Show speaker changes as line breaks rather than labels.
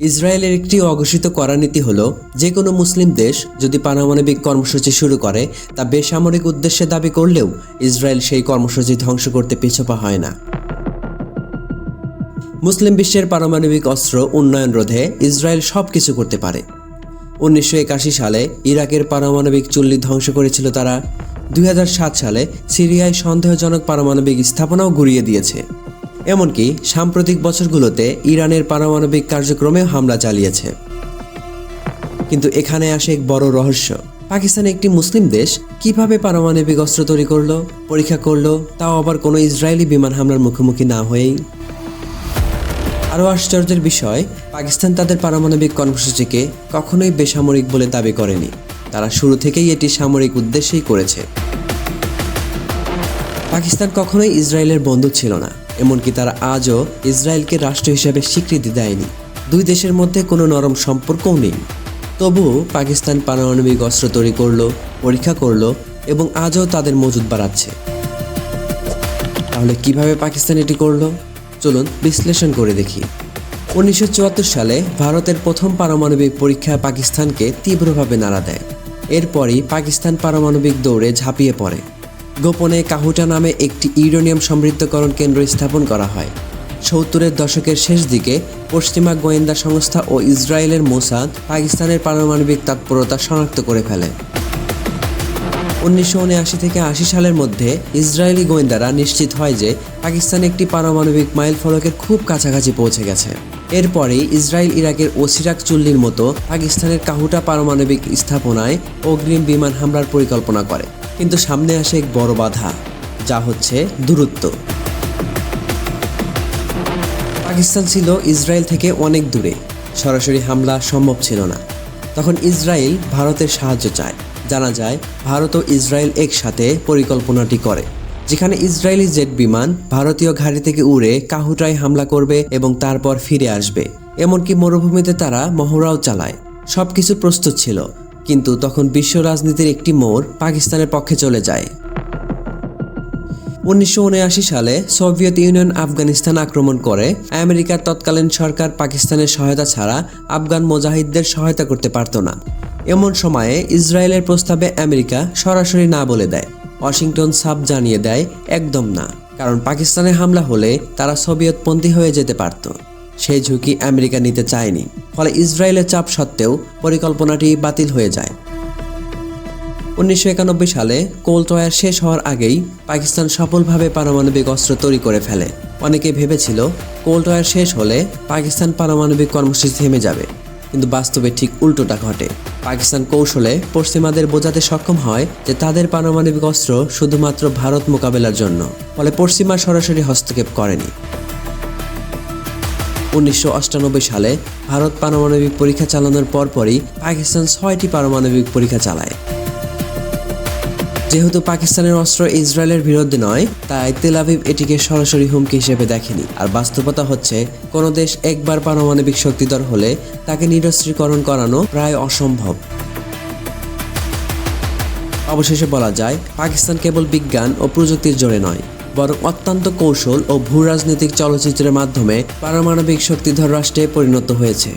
ইসরায়েলের একটি অঘোষিত করা নীতি হলো যে কোনো মুসলিম দেশ যদি পারমাণবিক কর্মসূচি শুরু করে, তা বেসামরিক উদ্দেশ্যে দাবি করলেও ইসরায়েল সেই কর্মসূচি ধ্বংস করতে পিছপা হয় না। মুসলিম বিশ্বের পারমাণবিক অস্ত্র উন্নয়ন রোধে ইসরায়েল সব কিছু করতে পারে। উনিশশো একাশি সালে ইরাকের পারমাণবিক চুল্লি ধ্বংস করেছিল তারা। দুই হাজার সাত সালে সিরিয়ায় সন্দেহজনক পারমাণবিক স্থাপনাও গুড়িয়ে দিয়েছে। এমনকি সাম্প্রতিক বছরগুলোতে ইরানের পারমাণবিক কার্যক্রমে হামলা চালিয়েছে। কিন্তু এখানে আসে এক বড় রহস্য। পাকিস্তান একটি মুসলিম দেশ কীভাবে পারমাণবিক অস্ত্র তৈরি করল, পরীক্ষা করল, তাও আবার কোনো ইসরায়েলি বিমান হামলার মুখোমুখি না হয়েই? আরও আশ্চর্যের বিষয়, পাকিস্তান তাদের পারমাণবিক কর্মসূচিকে কখনোই বেসামরিক বলে দাবি করেনি। তারা শুরু থেকেই এটি সামরিক উদ্দেশ্যেই করেছে। পাকিস্তান কখনোই ইসরায়েলের বন্ধু ছিল না। এমনকি তারা আজও ইসরায়েলকে রাষ্ট্র হিসেবে স্বীকৃতি দেয়নি। দুই দেশের মধ্যে কোনো নরম সম্পর্কও নেই। তবুও পাকিস্তান পারমাণবিক অস্ত্র তৈরি করল, পরীক্ষা করল এবং আজও তাদের মজুদ বাড়াচ্ছে। তাহলে কীভাবে পাকিস্তান এটি করল? চলুন বিশ্লেষণ করে দেখি। উনিশশো চুয়াত্তর সালে ভারতের প্রথম পারমাণবিক পরীক্ষা পাকিস্তানকে তীব্রভাবে নাড়া দেয়। এরপরই পাকিস্তান পারমাণবিক দৌড়ে ঝাঁপিয়ে পড়ে। গোপনে কাহুটা নামে একটি ইউরেনিয়াম সমৃদ্ধকরণ কেন্দ্র স্থাপন করা হয়। সত্তরের দশকের শেষ দিকে পশ্চিমা গোয়েন্দা সংস্থা ও ইসরায়েলের মোসাদ পাকিস্তানের পারমাণবিক তৎপরতা শনাক্ত করে ফেলে। উনিশশো উনআশি থেকে আশি সালের মধ্যে ইসরায়েলি গোয়েন্দারা নিশ্চিত হয় যে পাকিস্তান একটি পারমাণবিক মাইল ফলকের খুব কাছাকাছি পৌঁছে গেছে। এরপরেই ইসরায়েল ইরাকের ওসিরাক চুল্লির মতো পাকিস্তানের কাহুটা পারমাণবিক স্থাপনায় অগ্রিম বিমান হামলার পরিকল্পনা করে। কিন্তু সামনে আসে এক বড় বাধা, যা হচ্ছে দূরত্ব। পাকিস্তান ছিল ইসরায়েল থেকে অনেক দূরে। সরাসরি হামলা সম্ভব ছিল না। তখন ইসরায়েল ভারতের সাহায্য চায়। জানা যায়, ভারত ও ইসরায়েল একসাথে পরিকল্পনাটি করে। যেখানে ইসরায়েলি জেট বিমান ভারতীয় ঘাঁটি থেকে উড়ে কাহুটায় হামলা করবে এবং তারপর ফিরে আসবে। এমনকি মরুভূমিতে তারা মহড়াও চালায়। সব কিছু প্রস্তুত ছিল। কিন্তু তখন বিশ্ব রাজনীতির একটি মোড় পাকিস্তানের পক্ষে চলে যায়। উনিশশো উনআশি সালে সোভিয়েত ইউনিয়ন আফগানিস্তান আক্রমণ করে, আমেরিকার তৎকালীন সরকার পাকিস্তানের সহায়তা ছাড়া আফগান মুজাহিদদের সহায়তা করতে পারত না। এমন সময়ে ইসরায়েলের প্রস্তাবে আমেরিকা সরাসরি না বলে দেয়। ওয়াশিংটন সাব জানিয়ে দেয়, একদম না। কারণ পাকিস্তানে হামলা হলে তারা সোভিয়েতপন্থী হয়ে যেতে পারত। সেই ঝুঁকি আমেরিকা নিতে চায়নি, ফলে ইসরায়েলের চাপ সত্ত্বেও পরিকল্পনাটি বাতিল হয়ে যায়। উনিশশো একানব্বই সালে কোল্ড শেষ হওয়ার আগেই পাকিস্তান সফলভাবে পারমাণবিক অস্ত্র তৈরি করে ফেলে। অনেকে ভেবেছিল কোল্ড শেষ হলে পাকিস্তান পারমাণবিক কর্মসূচি থেমে যাবে, কিন্তু বাস্তবে ঠিক উল্টোটা ঘটে। পাকিস্তান কৌশলে পশ্চিমাদের বোঝাতে সক্ষম হয় যে তাদের পারমাণবিক অস্ত্র শুধুমাত্র ভারত মোকাবেলার জন্য, ফলে পশ্চিমা সরাসরি হস্তক্ষেপ করেনি। উনিশশো সালে ভারত পারমাণবিক পরীক্ষা চালানোর পরপরই পাকিস্তান ছয়টি পারমাণবিক পরীক্ষা চালায়। যেহেতু পাকিস্তানের অস্ত্র ইসরায়েলের বিরুদ্ধে নয়, তাই তেল আভিভ এটিকে সরাসরি হুমকি হিসেবে দেখেনি। আর বাস্তবতা হচ্ছে, কোনো দেশ একবার পারমাণবিক শক্তিধর হলে তাকে নিরস্ত্রীকরণ করানো প্রায় অসম্ভব। অবশেষে বলা যায়, পাকিস্তান কেবল বিজ্ঞান ও প্রযুক্তির জোরে নয় বরং অত্যন্ত কৌশল ও ভূ রাজনৈতিক চলচ্চিত্রের মাধ্যমে পারমাণবিক শক্তিধর রাষ্ট্রে পরিণত হয়েছে।